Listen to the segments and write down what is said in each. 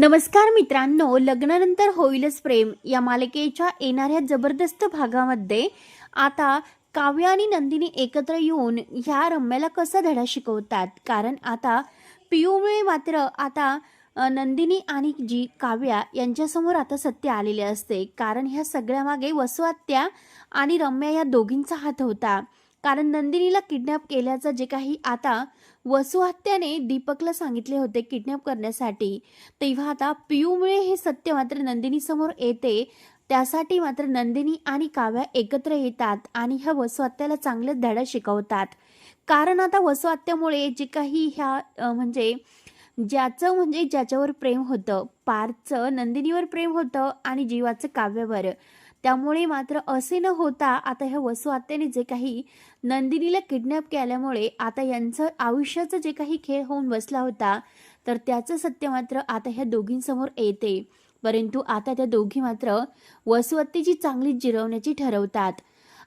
नमस्कार मित्रांनो लग्नानंतर होईलच प्रेम. या मालिकेच्या येणाऱ्या जबरदस्त भागामध्ये आता काव्य आणि नंदिनी एकत्र येऊन ह्या रम्याला कसा धडा शिकवतात? कारण आता पियूमुळे मात्र आता नंदिनी आणि जी काव्या यांच्यासमोर आता सत्य आलेले असते. कारण ह्या सगळ्यामागे वसुआत्या आणि रम्या या दोघींचा हात होता. कारण नंदिनीला किडनॅप केल्याचं जे काही आता वसुहत्याने दीपकला सांगितले होते किडनॅप करण्यासाठी तेव्हा आता पियूमुळे हे सत्य मात्र नंदिनी समोर येते. त्यासाठी मात्र नंदिनी आणि काव्या एकत्र येतात आणि ह्या वसुहत्याला चांगलेच धडा शिकवतात. कारण आता वसुहत्यामुळे जे काही ह्या म्हणजे ज्याचं म्हणजे ज्याच्यावर प्रेम होतं पार्थचं नंदिनीवर प्रेम होतं आणि जीवाचं काव्यावर. त्यामुळे मात्र असे न होता आता ह्या वसु आत्याने जे काही नंदिनीला किडनॅप केल्यामुळे आता यांचं आयुष्याचं जे काही खेळ होऊन बसला होता तर त्याचं सत्य मात्र आता ह्या दोघींसमोर येते. परंतु आता त्या दोघी मात्र वसुआत्तेची चांगली जिरवण्याची ठरवतात.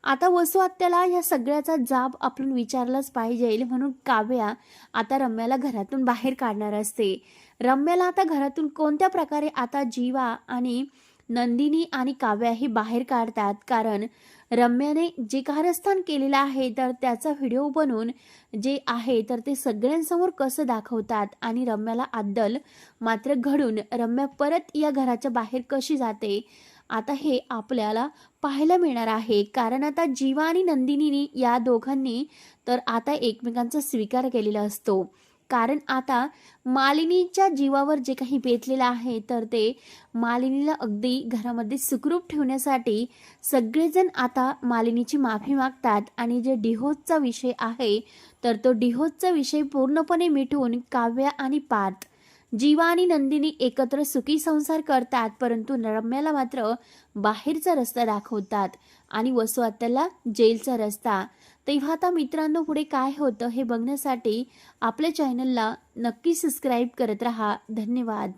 आता वसुआत्याला ह्या या सगळ्याचा जाब आपण विचारलाच पाहिजे म्हणून काव्या आता रम्याला घरातून बाहेर काढणार असते. रम्याला आता घरातून कोणत्या प्रकारे आता जीवा आणि नंदिनी आणि काव्याही बाहेर काढतात. कारण रम्याने जे कारस्थान केलेलं आहे तर त्याचा व्हिडिओ बनवून जे आहे तर ते सगळ्यांसमोर कसं दाखवतात आणि रम्याला अद्दल मात्र घडून रम्या परत या घराच्या बाहेर कशी जाते आता हे आपल्याला पाहायला मिळणार आहे. कारण आता जीवा आणि नंदिनीनी या दोघांनी तर आता एकमेकांचा स्वीकार केलेला असतो. कारण आता मालिनीच्या जीवावर जे काही बेतलेलं आहे तर ते मालिनीला अगदी घरामध्ये सुखरूप ठेवण्यासाठी सगळेजण आता मालिनीची माफी मागतात. आणि जे डिहोजचा विषय आहे तर तो डिहोजचा विषय पूर्णपणे मिटवून काव्या आणि पार्थ जीवा आणि नंदिनी एकत्र सुखी संसार करतात परंतु रम्याला मात्र बाहेरचा रस्ता दाखवतात आणि वसु आत्याला जेलचा रस्ता. तेव्हा आता मित्रांनो पुढे काय होतं हे बघण्यासाठी आपल्या चॅनलला नक्की सबस्क्राईब करत राहा. धन्यवाद.